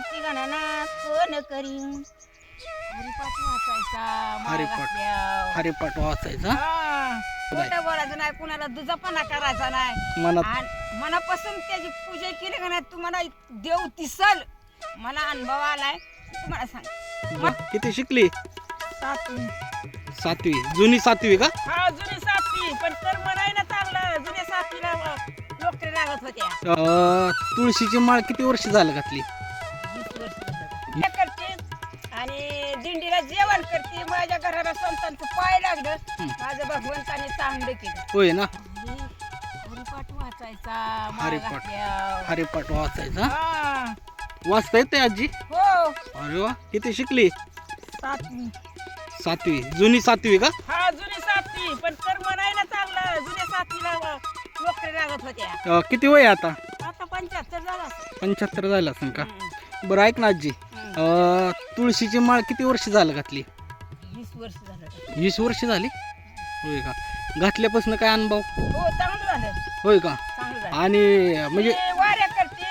पुण्याची गणना कोण करी? हरिपाठ वाचायचा हरिपाठ. वाचायचा? हा. खोटं बोलायचं नाही कुणाला दुजापणा करायचा नाही. मनात आणि मनापासून त्याची पूजा केली का नाही तुम्हाला देव दिसल. मला अनुभव आलाय तुम्हाला सांग. किती शिकली? सातवी. सातवी. जुनी सातवी का? हा जुनी सातवी. पण तर म्हणाय ना चांगलं. जुन्या सातवीला नोकरी लागत होत्या. अं, तुळशीची माळ किती वर्ष झालं घातली. हे करते आणि दिंडीला जेवण करते. माझ्या घराला संतांचं पाय लागलं. माझं भगवंताने चांगलं केलं. होय ना? हरिपाठ वाचायचा हरिपाठ. हरिपाठ वाचायचा? हा. वाचता येते आजी? हो. अरे वा किती शिकली? सातवी. सातवी. जुनी सातवी का? हा जुनी सातवी. पण तर म्हणाय ना चांगलं जुन्या सातवीला नोकरी लागत होत्या. अं, किती वय आहे आता? आता पंच्याहत्तर झाला. पंच्याहत्तर झालं असेल का? हम्म. बरं ऐक ना आजी. अं, तुळशीची माळ किती वर्ष झालं घातली? वीस वर्ष झालं. वीस वर्ष झाली? होय का? घातल्यापासून काय अनुभव? हो चांगलं झालं. होय का? चांगलं झालं. आणि म्हणजे मी वाऱ्या करते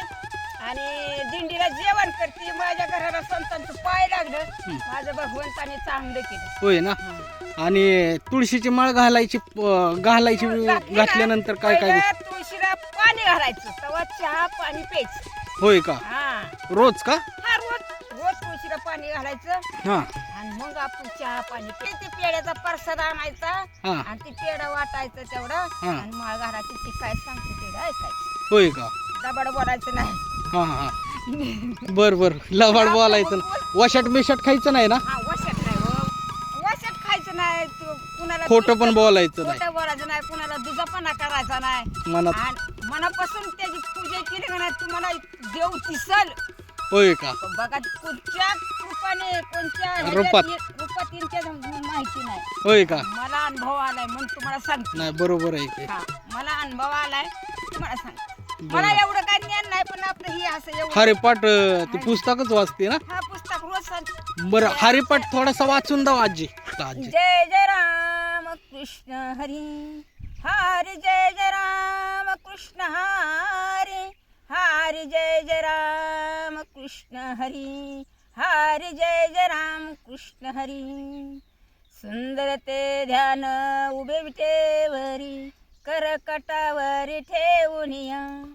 आणि दिंडीला जेवण करते. माझ्या घराला संतांचं पाय लागलं. माझं भगवंताने चांगलं केलं. होय ना? आणि तुळशीची माळ घालायची घालायची घातली ना, घातल्यानंतर काय काय पहिलं तुळशीला पाणी घालायचं. तेव्हा चहा पाणी प्यायचं. होय का? हा. रोज का? हा रोज. रोज तुळशीला पाणी घालायचं. हा. आणि मग आपण चहा पाणी पे ते पेड्याचा प्रसाद आणायचा. हा. आणि ती पेढा वाटायचं तेवढं. हा. आणि माळ घालायची. ती काय सांगते पेढा ऐकायचं. होय का? दबाड बोलायचं नाही. हा हा. बर बर. लबाड बोलायचं. ना. वशाट बिशाट खायचं नाही ना? हा वशात नाही हो. वशात खायचं नाही. तू कुणाला खोटं पण बोलायचं नाही. खोटं बोलायचं नाही. कुणाला दुजापणा करायचा नाही. मनात आणि मनापासून त्याची पूजा केली का नाही तुम्हाला देव दिसल. होय का? बघा कुठच्या रूपाने कोणत्या ह्याच्यात रूपात. ये- रूपात येईल त्याचं माहिती नाही. होय का? मला अनुभव आलाय म्हणून तुम्हाला सांगते. नाही बरोबर आहे की हा मला अनुभव आलाय तुम्हाला बरं. मला एवढं काय ज्ञान नाही पण आपलं ही असं एवढं. हरिपाठ अं, ते पुस्तकच वाचते ना? हा पुस्तक रोज सांग. बरं हरिपाठ थोडासा वाचून दाव आजी. आजी. जय जय राम कृष्ण हरी. हरी जय जय राम. कृष्ण हरी हरी जय जय राम कृष्ण हरी हरी जय जय राम कृष्ण हरी. सुंदर ते ध्यान उभे विटेवरी करकटावरी ठेवून या.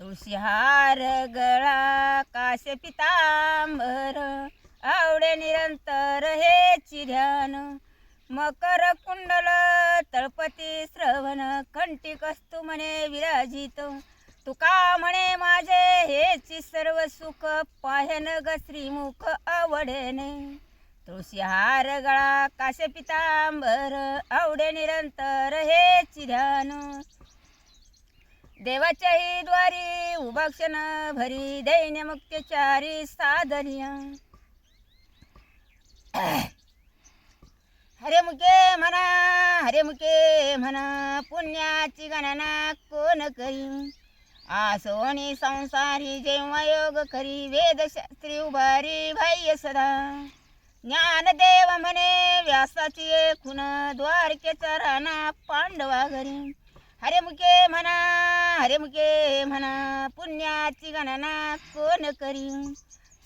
तुळशी हार गळा काश पितांबर आवडे निरंतर हेची ध्यान. मकर कुंडल तळपती श्रवण कंटी कस्तु म्हणे विराजित. तुका म्हणे माझे हेची सर्व सुख पाहन ग श्रीमुख आवडेने. तुळशी हार गळा काश पितांबर आवडे निरंतर हे चिध्यान देवाच्याही द्वारी उभाक्षण भरी दैन्य मुक्तचारी साधनिया. हरे मुके म्हणा हरे मुके म्हणा पुण्याची गणना कोण करी? आसोनी संसारी जेव्हा योग करी वेदशास्त्री उभारी बाह्य सदा ज्ञानदेव म्हणे व्यासाची खुन द्वारकेचा राणा पांडवा घरी. हरे मुके म्हणा हरे मुके म्हणा पुण्याची गणना कोण करी?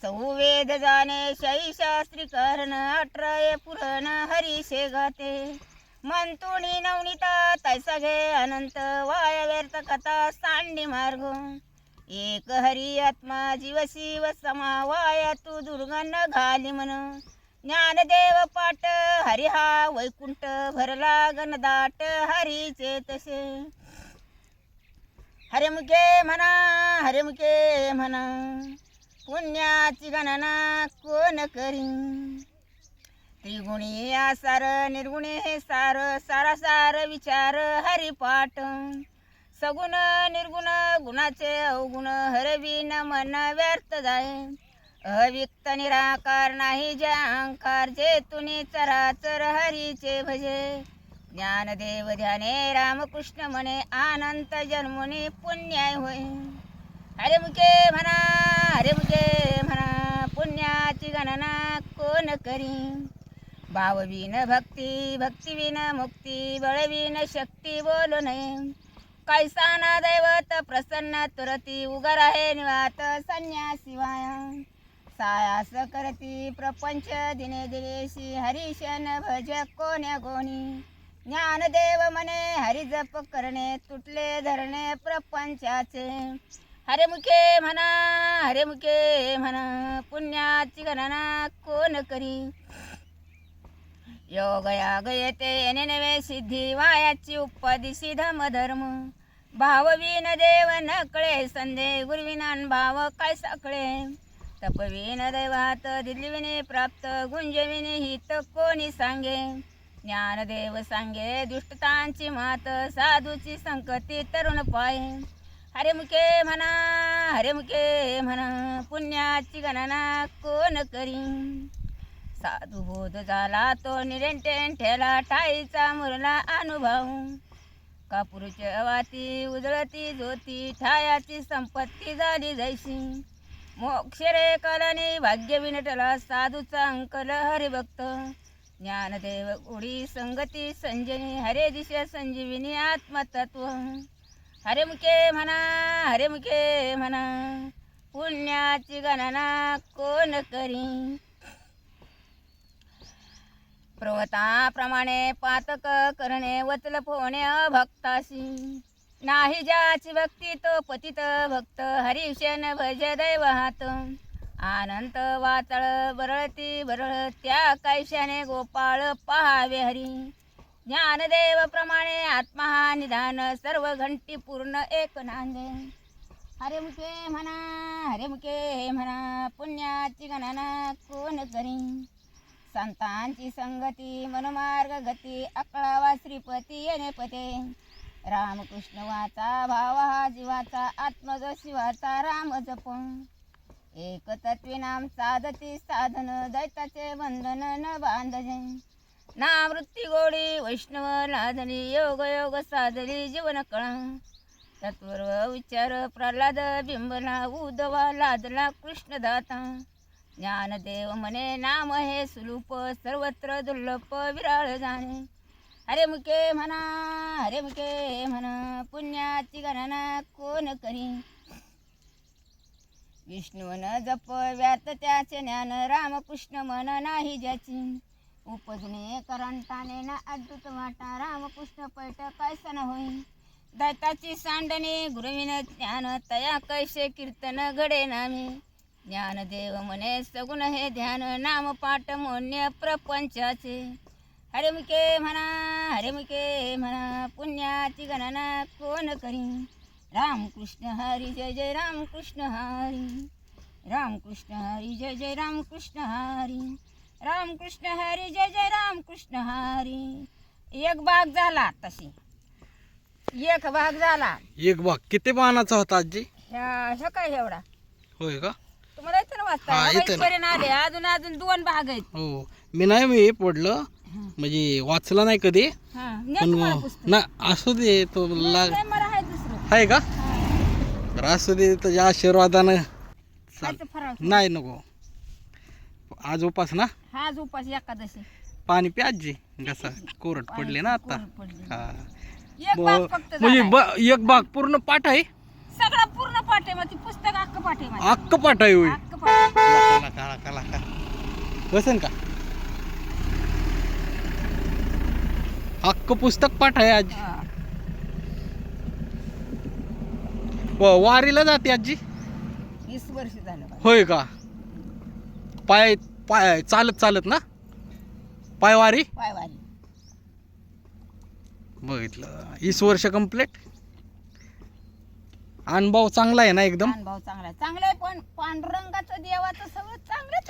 सौवेद जाणे शाही शास्त्री कर्ण अठराये पुरण हरिषे गाते. मंतुणी नवनीता तैसा घे अनंत वाया व्यर्थ कथा सांडी मार्ग. एक हरी आत्मा जीव शिव समा वाया तू दुर्गन घाली म्हण. ज्ञानदेव पाट हरी हा वैकुंठ भरला गणदाट हरीचे तसे हरेमुखे म्हणा हरिमुखे म्हणा. पुण्याची गणना कोण करी त्रिगुणी आसार निर्गुणे हे सार सारा सार विचार हरिपाठ. सगुण निर्गुण गुणाचे अवगुण हरवीन मन व्यर्थ जाय. अविक्त निराकार नाही जे अहंकार जे तुनी चराचर हरीचे भजे. ज्ञानदेव ध्याने रामकृष्ण म्हणे अनंत जन्मुनी पुण्याय होय. हरे मुके म्हणा हरे मुके म्हणा पुण्याची गणना कोण करी? भाववीन भक्ती भक्तीविन मुक्ती बळविन शक्ती बोलू नये कैसाना दैवत प्रसन्न तुरती उगर आहे निवात संन्यासिवाय. सायास करती प्रपंच दिने दिनेशी हरिशन भज कोण्या गोणी ज्ञानदेव मने हरिजप करणे तुटले धरणे प्रपंचाचे. हरे मुखे म्हणा हरे मुखे म्हणा पुण्याची गणना कोण करी? योग याग येते येणे नवे सिद्धी वायाची उपदिशी धम धर्म. भाववीन देव नकळे संदे गुरुविनान भाव काय साकळे? तपविन दैवात दिल्लीविने प्राप्त गुंजविने हित कोणी सांगे? ज्ञानदेव सांगे दुष्टतांची मात साधूची संकती तरुण पाय. हरे मुके म्हणा हरे मुके म्हणा पुण्याची गणना कोण करी? साधू बोध झाला तो निरेंटेन ठेला ठाईचा मुरला अनुभव. कापूरच्या वाती उजळती ज्योती ठायाची संपत्ती झाली जैशी. मोक्ष रे कलाने भाग्य विनटला साधूचा अंकल हरिभक्त. ज्ञानदेव उडी संगती संजनी हरे दिशा संजीविनी आत्मतत्व. हरेमुखे म्हणा हरेमुखे म्हणा पुण्याची गणना कोण करी? पर्वताप्रमाणे पातक करणे वचल पोहणे भक्ताशी नाही ज्याची भक्ती तो पतित भक्त हरिशन भज दैवहात हात. आनंत वाचळ बरळती बरळ त्या कैशाने गोपाळ पहावे हरी. ज्ञानदेव प्रमाणे आत्मा निधान सर्व घंटी पूर्ण एक नांदे हरेमुखे म्हणा हरेमुखे म्हणा पुण्याची गणना कोण करी? संतांची संगती मनमार्ग गती अकळावा श्रीपती येणे पते. रामकृष्ण वाचा भाव हा जीवाचा आत्मज शिवाचा राम जप एक तत्वी नाम साधती साधन दैताचे बंधन न बांधजे. ना वृत्ती गोडी वैष्णव लादली योग योग साधली जीवन कळा तत्पूर्व विचार प्रल्हाद बिंबला उदवा लादला कृष्णदाता. ज्ञानदेव म्हणे नाम हे सुलूप सर्वत्र दुर्लभ विराळ जाणे. हरे मुके म्हणा हरे मुके म्हणा पुण्याची गणना कोण करी? विष्णून जप व्यात त्याचे ज्ञान रामकृष्ण मन नाही ज्याची. उपजने करंटाने ना अद्भुत वाटा. रामकृष्ण पैठ कैसन होई? दैताची सांडणे गुरुविन ज्ञान तया कैसे कीर्तन घडे नामी? ज्ञानदेव म्हणे सगुण हे ध्यान नाम पाठ मोन्य प्रपंचाचे. हरेमुखे म्हणा हरिमुखे म्हणा पुण्याची गणना कोण करी? रामकृष्ण हरी जय जय रामकृष्ण हरी. रामकृष्ण हरी जय जय रामकृष्ण हरी. रामकृष्ण हरी जय जय रामकृष्ण हरी. एक भाग झाला तशी. एक भाग झाला. एक बाग किती पानाचा होता आजी? ह्या सकाळी एवढा? होय का? तुम्हाला येतं ना हा, येतं आले. अजून अजून दोन भाग आहेत. हो. मी नाही मी पडलं. म्हणजे वाचलं नाही कधी. हा, न्या पण तुम्हाला मग- पुस्तक. ना असू दे तो लाग मला आहे दुसरं? आहे का. तर असू दे तुझ्या आशीर्वादानं चाल खायचं फराळ नाही नको. आज उपास ना? हाच उपास एकादशी. पाणी प्या आजी घसा कोरट पडले ना आता. हा. एक भाग फक्त म्हणजे झालाय. ब- एक बाग पूर्ण पाठ आहे? सगळा पूर्ण पाठ आहे मग ती पुस्तक अख्ख पाठ आहे माझं. अख्ख पाठ आहे होय. अख्ख पाठ आहे. बसेन का? हक्क पुस्तक पाठ आहे आजी. हा. व- वारीला जाते आजी? वीस वर्ष झालं बघा. होय का? पाय पाय चालत चालत ना? पायवारी? पायवारी. बघितलं. वीस वर्ष कंप्लीट अनुभव चांगला आहे ना एकदम? अनुभव चांगला आहे. चांगलं आहे पण पांडुरंगाचं देवाचं सगळं चांगलंच